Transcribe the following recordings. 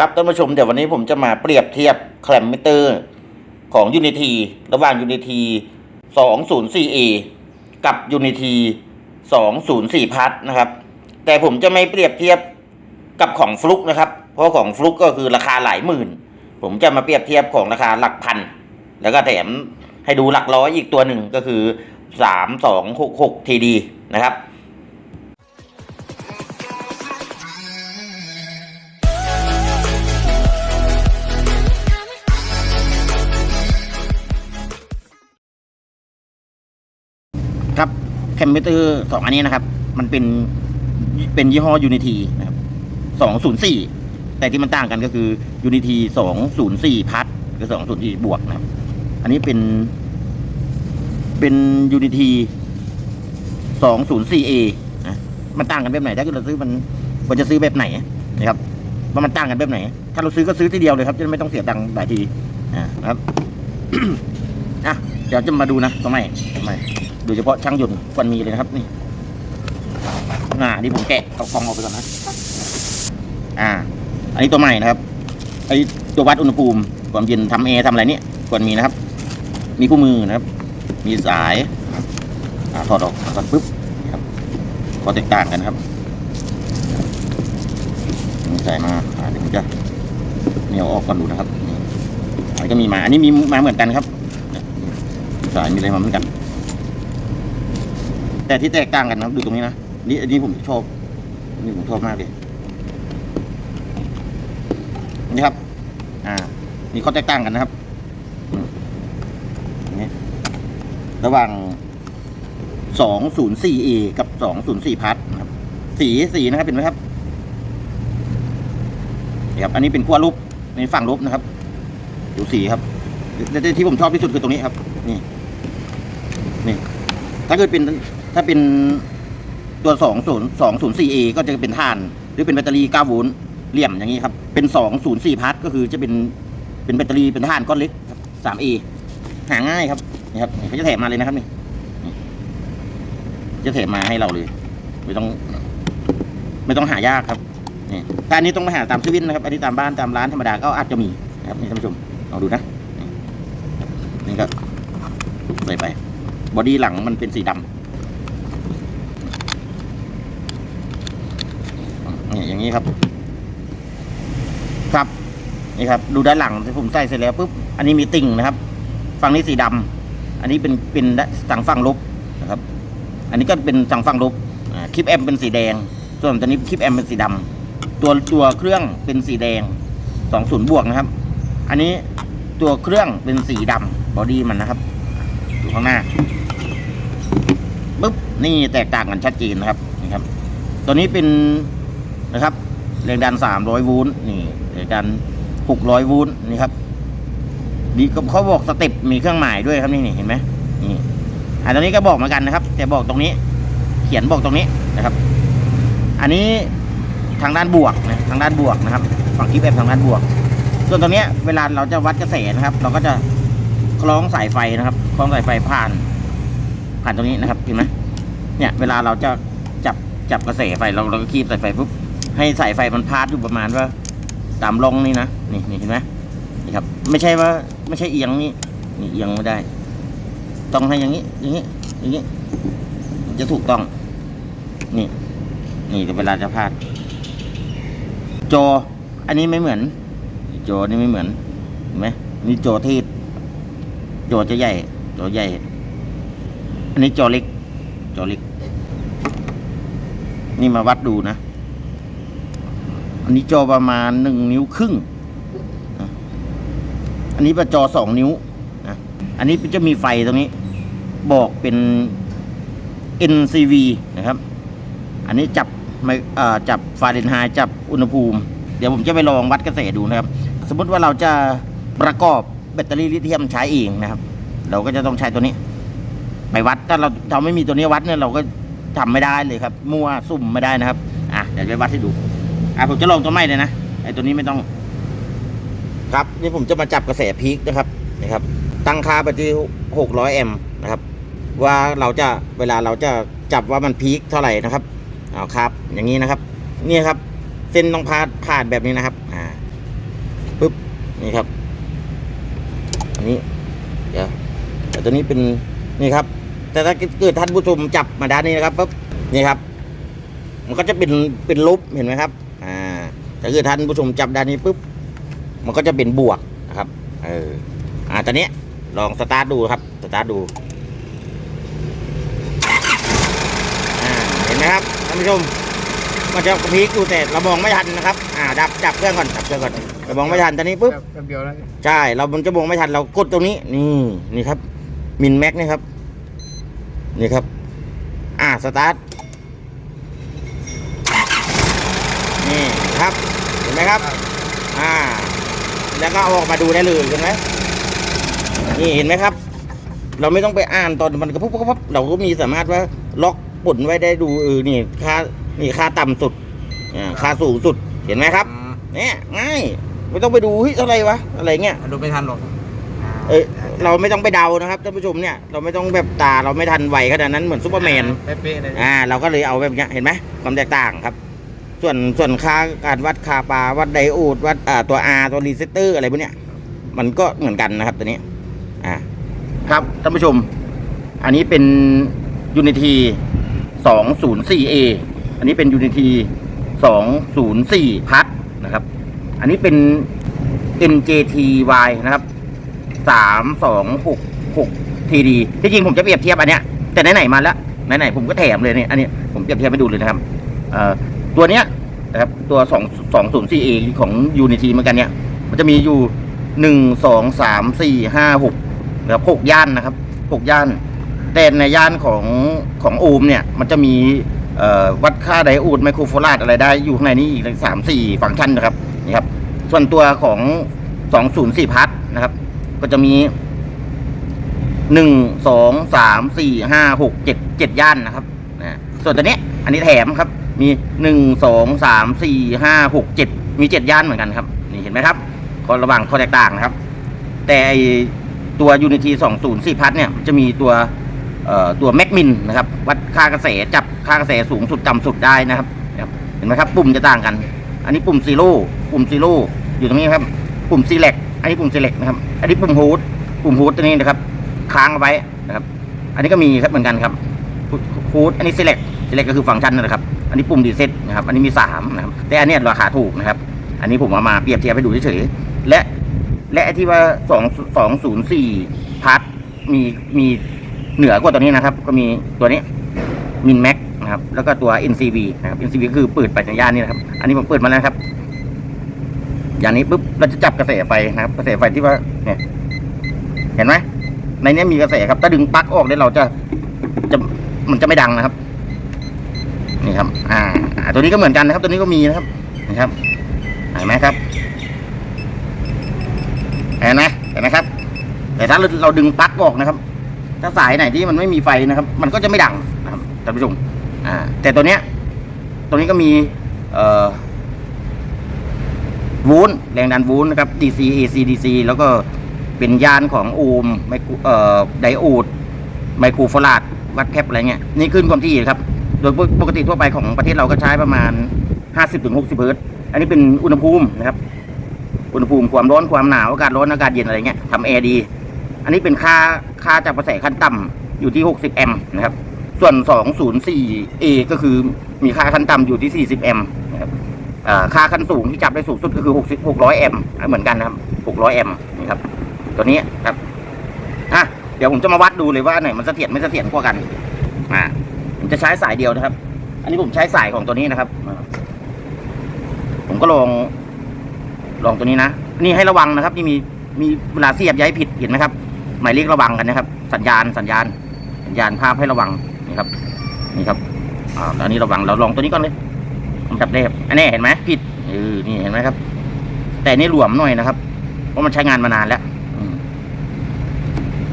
ครับท่านผู้ชมเดี๋ยววันนี้ผมจะมาเปรียบเทียบแคลมมิเตอร์ของ Unity ระหว่าง Unity 204A กับ Unity 204 Plus นะครับ แต่ผมจะไม่เปรียบเทียบกับของฟลุกนะครับ เพราะของฟลุกก็คือราคาหลายหมื่น ผมจะมาเปรียบเทียบของราคาหลักพัน แล้วก็แถมให้ดูหลักร้อยอีกตัวหนึ่งก็คือ 3266 TD นะครับ คมเมเตอร์สองอันนี้นะครับ มันเป็นเป็นยี่ห้อ Unity นะครับสองศูนย์สี่แต่ที่มันต่างกันก็คือ Unity สองศูนย์สี่พัดก็สองศูนย์สี่บวกนะครับ อันนี้เป็น เป็น Unity สองศูนย์สี่เอนะมันต่างกันแบบไหนถ้าเกิดเราซื้อมันควรจะซื้อแบบไหนนะครับว่ามันต่างกันแบบไหน ถ้าเราซื้อก็ซื้อทีเดียวเลยครับจะไม่ต้องเสียตังค์หลายทีนะครับอะเดี๋ยวจะมาดูนะตัวใหม่ตัวใหม่โด ยเฉพาะช่างยนต์ควรมีเลยนะครับนี่อ่านี่ผมแกะเอาฟองออกไปก่อนนะ อ่า อันนี้ตัวใหม่นะครับไอ้ตัววัดอุณหภูมิความเย็นทำแอร์ทำอะไรเนี่ยควรมีนะครับ มีคู่มือนะครับ มีสายอ่าถอดออกก่อนปุ๊บนะครับพอแตกต่างกันนะครับนี่ใส่มาอ่าเดี๋ยวผมจะเหนี่ยวออกก่อนดูนะครับอันนี้ก็มีมา อันนี้มีมาเหมือนกันครับสายมีอะไรมาเหมือนกัน แต่ที่แตกต่างกันนะครับดูตรงนี้นะนี่อันนี้ผมชอบอันนี่ผมชอบมากเลยนี่ครับ อ่า นี่เขาแตกต่างกันนะครับนี่ระหว่าง 204A กับ 204พัทนะครับ สีสีนะครับเห็นไหมครับนี่ครับ อันนี้เป็นขั้วลบในฝั่งลบนะครับดูสีครับแต่ที่ผมชอบที่สุดคือตรงนี้ครับ นี่ นี่ ถ้าเกิดเป็น ถ้าเป็นตัว 2 0 2 0 4 A ก็จะเป็นท่าน หรือเป็นแบตเตอรี่9โวลต์เหลี่ยมอย่างนี้ครับ เป็น 2 0 4พัทก็คือจะเป็นเป็นแบตเตอรี่เป็นท่านก้อนเล็กครับ 3A หาง่ายครับนี่ครับเขาจะแถมมาเลยนะครับนี่จะแถมมาให้เราเลย ไม่ต้อง ไม่ต้องหายากครับนี่แต่อันนี้ต้องมาหาตามซื้อวินนะครับ อันนี้ตามบ้านตามร้านธรรมดาก็อาจจะมีนะครับนี่ท่านผู้ชมลองดูนะนี่นี่ก็ใส่ไป บอดี้หลังมันเป็นสีดำ นี่อย่างนี้ครับครับนี่ครับ ดูด้านหลังที่ผมใส่เสร็จแล้วปุ๊บอันนี้มีติ่งนะครับ ฝั่งนี้สีดำอันนี้เป็นเป็นทางฝั่งลบนะครับ อันนี้ก็เป็นทางฝั่งลบอ่าคลิปแอมเป็นสีแดง ส่วนตัวนี้คลิปแอมเป็นสีดำตัวตัวเครื่องเป็นสีแดงสองศูนย์บวกนะครับ อันนี้ตัวเครื่องเป็นสีดำบอดี้มันนะครับดูข้างหน้าปุ๊บนี่แตกต่างกันชัดเจนนะครับนี่ครับ ตัวนี้เป็น นะครับแรงดัน 300 โวลต์นี่แรงดัน 600 โวลต์นี่ครับนี่เขาบอกสเต็ปมีเครื่องหมายด้วยครับนี่นี่เห็นไหมนี่อันตัวนี้ก็บอกเหมือนกันนะครับ แต่บอกตรงนี้ เขียนบอกตรงนี้นะครับ อันนี้ทางด้านบวกนะทางด้านบวกนะครับ ฝั่งคลิปแอมทางด้านบวก ส่วนตรงเนี้ยเวลาเราจะวัดกระแสนะครับ เราก็จะคล้องสายไฟนะครับ คล้องสายไฟผ่าน ผ่านตรงนี้นะครับเห็นไหมเนี่ย เวลาเราจะจับจับกระแสไฟเราเราก็คีบสายไฟปุ๊บ ให้สายไฟมันพาดอยู่ประมาณว่า ตามร่องนี่นะนี่นี่เห็นไหมนี่ครับ ไม่ใช่ว่า ไม่ใช่เอียงนี่นี่เอียงไม่ได้ ต้องให้อย่างนี้ อย่างนี้ อย่างนี้ จะถูกต้อง นี่ นี่เวลาจะพาด จอ อันนี้ไม่เหมือนจอนี่ไม่เหมือนเห็นไหมนี่จอที่จอจะใหญ่จอใหญ่ อันนี้จอเล็กจอเล็ก นี่มาวัดดูนะ อันนี้จอประมาณหนึ่งนิ้วครึ่ง อันนี้ประจอสองนิ้วนะอันนี้จะมีไฟตรงนี้ บอกเป็น NCV นะครับ อันนี้จับไม่เอ่อจับฟาเรนไฮต์จับอุณหภูมิ เดี๋ยวผมจะไปลองวัดกระแสดูนะครับ สมมติว่าเราจะประกอบแบตเตอรี่ลิเธียมใช้เองนะครับ เราก็จะต้องใช้ตัวนี้ ไปวัดถ้าเราเราไม่มีตัวนี้วัดเนี่ยเราก็ทำไม่ได้เลยครับ มั่วซุ่มไม่ได้นะครับ อะเดี๋ยวจะวัดให้ดู อะผมจะลองตัวใหม่เลยนะไอ้ตัวนี้ไม่ต้อง ครับนี่ผมจะมาจับกระแสพีคนะครับนะครับ ตั้งค่าไปที่หกร้อยแอมป์นะครับ ว่าเราจะเวลาเราจะจับว่ามันพีคเท่าไหร่นะครับเอาครับ อย่างนี้นะครับ เนี่ยครับ เส้นต้องพาดผ่านแบบนี้นะครับ อ่าปุ๊บนี่ครับ อันนี้ เดี๋ยวแต่ตัวนี้เป็นนี่ครับ แต่ถ้าเกิดท่านผู้ชมจับมาด้านนี้นะครับปุ๊บนี่ครับ มันก็จะเป็นเป็นลบเห็นไหมครับ อ่าถ้าเกิดท่านผู้ชมจับด้านนี้ปุ๊บมันก็จะเป็นบวกนะครับ เอออ่าตอนนี้ลองสตาร์ทดูครับสตาร์ทดูอ่าเห็นไหมครับท่านผู้ชมมันจะกระพริบอยู่แต่เรามองไม่ทันนะครับ อ่า ดับดับเครื่องก่อนดับเครื่องก่อนเรามองไม่ทันตอนนี้ปุ๊บแป๊บเดียวแล้วใช่เรามันจะมองไม่ทันเรากดตรงนี้ นี่นี่ครับมินแม็กนี่ครับ นี่ครับ อ่าสตาร์ทนี่ครับเห็นไหมครับ อ่า แล้วก็เอาออกมาดูได้เลยเห็นไหมนี่เห็นไหมครับ เราไม่ต้องไปอ่านตอนมันกระพุบกระพุบเราก็มีสามารถว่าล็อกปุ่นไว้ได้ดูเออนี่ค่านี่ค่าต่ำสุดอ่าค่าสูงสุดเห็นไหมครับเนี่ยง่ายไม่ต้องไปดูเฮ้ยเท่าไหรวะอะไรเงี้ยดูไม่ทันหรอกเอ้ยเราไม่ต้องไปเดานะครับท่านผู้ชมเนี่ยเราไม่ต้องแบบตาเราไม่ทันไหวขนาดนั้นเหมือนซูเปอร์แมนเป๊ะๆเลยอ่า เราก็เลยเอาแบบเนี้ยเห็นไหมความแตกต่างครับ ส่วนส่วนค่าการวัดคาปาวัดไดโอดวัดอ่าตัว R ตัวรีเซตเตอร์อะไรพวกเนี้ยมันก็เหมือนกันนะครับตัวนี้อ่าครับท่านผู้ชม อันนี้เป็น Unity 204A อันนี้เป็น Unity 204พัทนะครับ อันนี้เป็น NJTY นะครับ 3266 TD ที่จริงผมจะเปรียบเทียบอันเนี้ยแต่ไหนๆมาแล้วไหนๆผมก็แถมเลยเนี่ยอันนี้ผมเปรียบเทียบให้ดูเลยนะครับเอ่อ ตัวเนี้ยนะครับตัว 2 204A ของ Unity เหมือนกันเนี่ยมันจะมีอยู่หนึ่งสองสามสี่ห้าหกนะครับหกย่านนะครับหกย่าน แต่ในย่านของของโอมเนี่ยมันจะมีวัดค่าไดโอดไมโครโฟลาดอะไรได้อยู่ข้างในนี้อีกสามสี่ฟังก์ชันนะครับนี่ครับ ส่วนตัวของสองศูนย์สี่พัทนะครับ ก็จะมีหนึ่งสองสามสี่ห้าหกเจ็ดเจ็ดย่านนะครับนะส่วนตัวนี้อันนี้แถมครับ มีหนึ่งสองสามสี่ห้าหกเจ็ดมีเจ็ดย่านเหมือนกันครับ นี่เห็นไหมครับข้อระหว่างข้อแตกต่างนะครับ แต่ไอตัว Unity 204พัทเนี่ยจะมีตัวตัวแม็กมินนะครับ วัดค่ากระแสจับค่ากระแสสูงสุดต่ำสุดได้นะครับ เห็นไหมครับ ปุ่มจะต่างกัน อันนี้ปุ่มซีโร่ปุ่มซีโร่อยู่ตรงนี้ครับ ปุ่มซีเล็กอันนี้ปุ่มซีเล็กนะครับ อันนี้ปุ่มฮูดปุ่มฮูดตัวนี้นะครับ ค้างเอาไว้นะครับ อันนี้ก็มีครับเหมือนกันครับฮูดอันนี้ซีเล็กซีเล็กก็คือฟังก์ชันนะครับ อันนี้ปุ่มดีเซ็ตนะครับ อันนี้มีสามนะครับ แต่อันเนี้ยราคาถูกนะครับ อันนี้ผมเอามาเปรียบเทียบให้ดูเฉยๆ และ และที่ว่าสองสองศูนย์สี่พาร์ทมีมีเหนือกว่าตัวนี้นะครับ ก็มีตัวนี้มินแม็กนะครับ แล้วก็ตัว NCV นะครับ NCV คือเปิดไปในย่านนี้นะครับ อันนี้ผมเปิดมาแล้วครับ อย่างนี้ปุ๊บเราจะจับกระแสไฟนะครับ กระแสไฟที่ว่าเนี่ยเห็นไหมในนี้มีกระแสครับ ถ้าดึงปลั๊กออกเนี่ยเราจะจะมันจะไม่ดังนะครับ นี่ครับ อ่า ตัวนี้ก็เหมือนกันนะครับ ตัวนี้ก็มีนะครับนะครับเห็นไหมครับเห็นไหมเห็นไหมครับ แต่ถ้าเราเราดึงปลั๊กออกนะครับ ถ้าสายไหนที่มันไม่มีไฟนะครับ มันก็จะไม่ดังนะครับท่านผู้ชมอ่า แต่ตัวเนี้ย ตัวนี้ก็มี เอ่อวูนแรงดันวูนนะครับ DC AC DC แล้วก็เป็นยานของโอห์มไมโครเอ่อไดโอด ไมโครฟาราดวัดแคปอะไรเงี้ย นี่ขึ้นความถี่ครับ โดยปกติทั่วไปของประเทศเราก็ใช้ประมาณ 50-60เฮิรตซ์อันนี้เป็นอุณหภูมินะครับ อุณหภูมิความร้อนความหนาวอากาศร้อนอากาศเย็นอะไรเงี้ยทำแอร์ดี อันนี้เป็นค่าค่าจากกระแสขั้นต่ำอยู่ที่ 60 แอมป์นะครับ ส่วน 204A ก็คือมีค่าขั้นต่ำอยู่ที่ 40 แอมป์นะครับค่าขั้นสูงที่จับได้สูงสุดก็คือ 60 600 แอมป์เหมือนกันนะครับ 600 แอมป์นี่ครับ ตัวนี้ครับอะเดี๋ยวผมจะมาวัดดูเลยว่าไหนมันเสถียรไม่เสถียรกว่ากันอ่า จะใช้สายเดียวนะครับ อันนี้ผมใช้สายของตัวนี้นะครับ ผมก็ลอง ลองตัวนี้นะ นี่ให้ระวังนะครับ นี่มีมีเวลาเสียบย้ายผิดเห็นไหมครับ หมายเลขระวังกันนะครับ สัญญาณสัญญาณ สัญญาณภาพให้ระวังนี่ครับ นี่ครับอ่าตอนนี้ระวังเราลองตัวนี้ก่อนเลยอัดับแรกอันนี้เห็นไหมผิดเออนี่เห็นไหมครับ แต่นี่หลวมหน่อยนะครับ เพราะมันใช้งานมานานแล้ว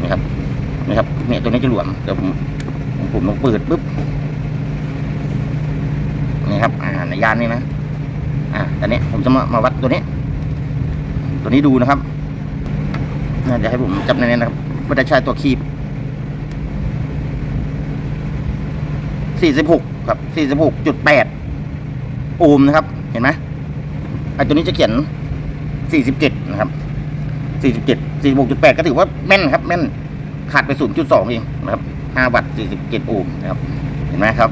นี่ครับนี่ครับเนี่ยตัวนี้จะหลวมเดี๋ยวผม ผมผมลองเปิดปุ๊บนี่ครับอ่าในยานนี่นะอ่าตอนนี้ผมจะมามาวัดตัวนี้ ตัวนี้ดูนะครับน่าจะให้ผมจับในนี้นะครับว่าจะใช้ตัวคีบ46ครับ46.8โอห์มนะครับ เห็นไหมไอตัวนี้จะเขียนสี่สิบเจ็ดนะครับสี่สิบเจ็ดสี่หกจุดแปดก็ถือว่าแม่นครับ แม่นขาดไปศูนย์จุดสองเองนะครับ ห้าวัตต์สี่สิบเจ็ดโอห์มนะครับ เห็นไหมครับ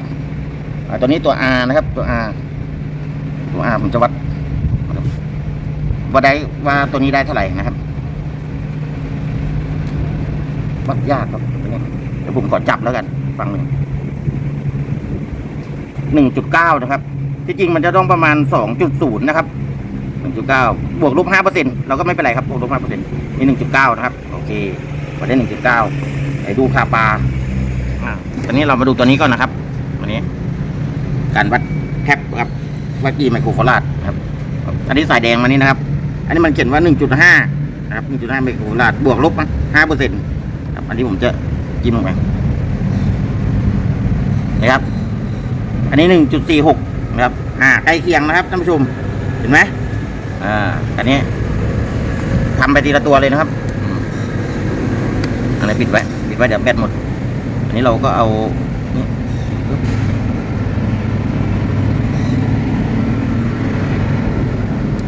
ตัวนี้ตัว R นะครับ ตัว R ตัว R ผมจะวัดว่าได้ว่าตัวนี้ได้เท่าไหร่นะครับวัดยากครับเดี๋ยวผมขอจับแล้วกัน ฟังหนึ่งหนึ่งจุดเก้านะครับ ที่จริงมันจะต้องประมาณสองจุดศูนย์นะครับหนึ่งจุดเก้าบวกลบห้าเปอร์เซ็นต์เราก็ไม่เป็นไรครับบวกลบห้าเปอร์เซ็นต์นี่หนึ่งจุดเก้านะครับ โอเควัดได้หนึ่งจุดเก้าไปดูคาปา อ่าตอนนี้เรามาดูตัวนี้ก่อนนะครับวันนี้ การวัดแคปครับวัดกีไมโครฟาราดครับ อันนี้สายแดงมานี่นะครับ อันนี้มันเขียนว่าหนึ่งจุดห้านะครับหนึ่งจุดห้าไมโครฟาราดบวกลบห้าเปอร์เซ็นต์ครับ อันนี้ผมจะจิ้มลงไปนะครับ อันนี้หนึ่งจุดสี่หกนะครับ อ่า ใกล้เคียงนะครับท่านผู้ชม เห็นไหมอ่า อันนี้ทำไปทีละตัวเลยนะครับอืมอันนี้ปิดไว้ ปิดไว้เดี๋ยวแบตหมด อันนี้เราก็เอา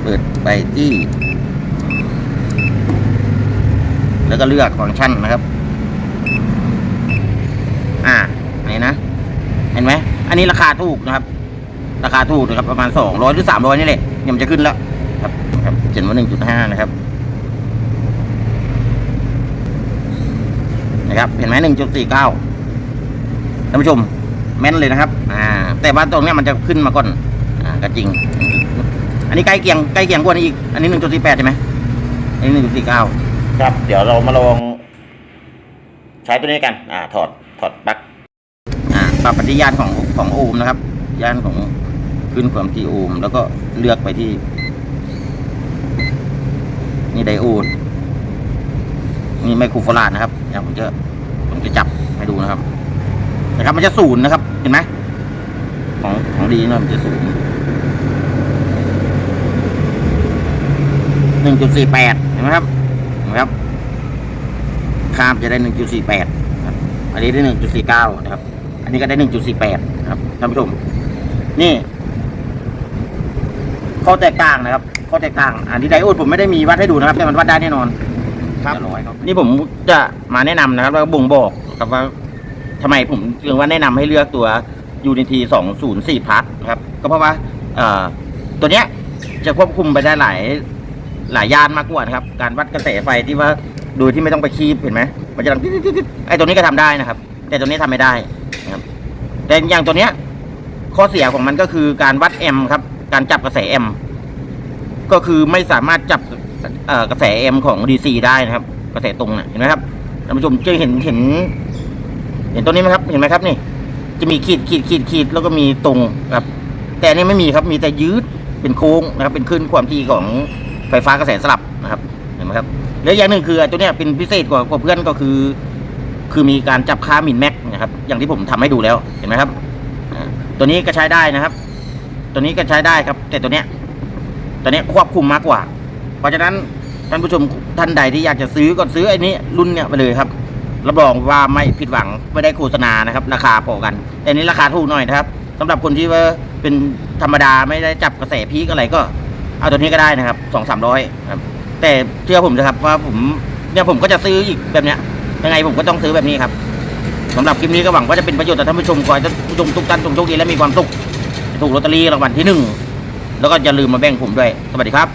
เปิดไปที่ แล้วก็เลือกฟังก์ชันนะครับ อ่าไหนนะ เห็นไหม อันนี้ราคาถูกนะครับ ราคาถูกนะครับ ประมาณสองร้อยหรือสามร้อยนี่แหละเนี่ยมันจะขึ้นแล้วครับครับเขียนว่าหนึ่งจุดห้านะครับนะครับ เห็นไหมหนึ่งจุดสี่เก้า ท่านผู้ชมแม่นเลยนะครับ อ่า แต่ว่าตรงเนี้ยมันจะขึ้นมาก่อน อ่าก็จริง อันนี้ใกล้เคียงใกล้เคียงกว่านี้อีก อันนี้หนึ่งจุดสี่แปดใช่ไหมอันนี้หนึ่งจุดสี่เก้าครับ เดี๋ยวเรามาลองใช้ตัวนี้กัน อ่า ถอด ถอดปลั๊ก อ่าปรับปฏิญาณของของโอห์มนะครับย่านของขึ้นความที่โอห์มแล้วก็เลือกไปที่ นี่ไดโอด นี่ไมโครฟาราดนะครับเดี๋ยวผมจะ ผมจะจับให้ดูนะครับ นะครับมันจะศูนย์นะครับ เห็นไหมของของดีเนาะมันจะศูนย์หนึ่งจุดสี่แปดเห็นไหมครับเห็นไหมครับ ข้ามจะได้หนึ่งจุดสี่แปดครับอันนี้ได้หนึ่งจุดสี่เก้านะครับ อันนี้ก็ได้หนึ่งจุดสี่แปดครับท่านผู้ชม นี่ข้อแตกต่างนะครับข้อแตกต่าง อันที่ไดโอดผมไม่ได้มีวัดให้ดูนะครับ แต่มันวัดได้แน่นอนครับร้อยครับนี่ผมจะมาแนะนำนะครับแล้วก็บ่งบอกครับว่า ทำไมผมถึงว่าแนะนำให้เลือกตัว Unity 204 Plus นะครับ ก็เพราะว่าตัวเนี้ยจะควบคุมไปได้หลายหลายย่านมากกว่านะครับ การวัดกระแสไฟที่ว่าโดยที่ไม่ต้องไปคีบเห็นไหมมันจะดังติ๊ดไอ้ตัวนี้ก็ทำได้นะครับ แต่ตัวนี้ทำไม่ได้นะครับ แต่อย่างตัวเนี้ย ข้อเสียของมันก็คือการวัดแอมป์ครับ การจับกระแสแอมป์ก็คือไม่สามารถจับกระแสแอมป์ของ DC ได้นะครับ กระแสตรงนะเห็นไหมครับท่านผู้ชมจะเห็นเห็น เห็นตัวนี้ไหมครับ เห็นไหมครับนี่ จะมีขีดขีดขีดขีดแล้วก็มีตรงครับ แต่อันนี้ไม่มีครับมีแต่ยืดเป็นโค้งนะครับ เป็นขึ้นความถี่ของไฟฟ้ากระแสสลับนะครับเห็นไหมครับแล้วอย่างหนึ่งคือตัวเนี้ยเป็นพิเศษกว่ากว่าเพื่อนก็คือ คือมีการจับค่ามินแม็กนะครับ อย่างที่ผมทำให้ดูแล้วเห็นไหมครับ ตัวนี้ก็ใช้ได้นะครับ ตัวนี้ก็ใช้ได้ครับ แต่ตัวเนี้ยตัวเนี้ยควบคุมมากกว่า เพราะฉะนั้นท่านผู้ชมท่านใดที่อยากจะซื้อก็ซื้อไอ้นี้รุ่นเนี้ยไปเลยครับ รับรองว่าไม่ผิดหวังไม่ได้โฆษณานะครับ ราคาพอกัน แต่นี้ราคาถูกหน่อยนะครับสำหรับคนที่ว่าเป็นธรรมดาไม่ได้จับกระแสพีกอะไรก็ เอาตัวนี้ก็ได้นะครับสองสามร้อยครับ แต่เชื่อผมนะครับว่าผมเนี่ยผมก็จะซื้ออีกแบบเนี้ยยังไงผมก็ต้องซื้อแบบนี้ครับสำหรับคลิปนี้ก็หวังว่าจะเป็นประโยชน์ต่อท่านผู้ชมขอให้ท่านผู้ชมทุกท่านจงโชคดีและมีความสุขถูกลอตเตอรี่รางวัลที่หนึ่งแล้วก็อย่าลืมมาแบ่งผมด้วย สวัสดีครับ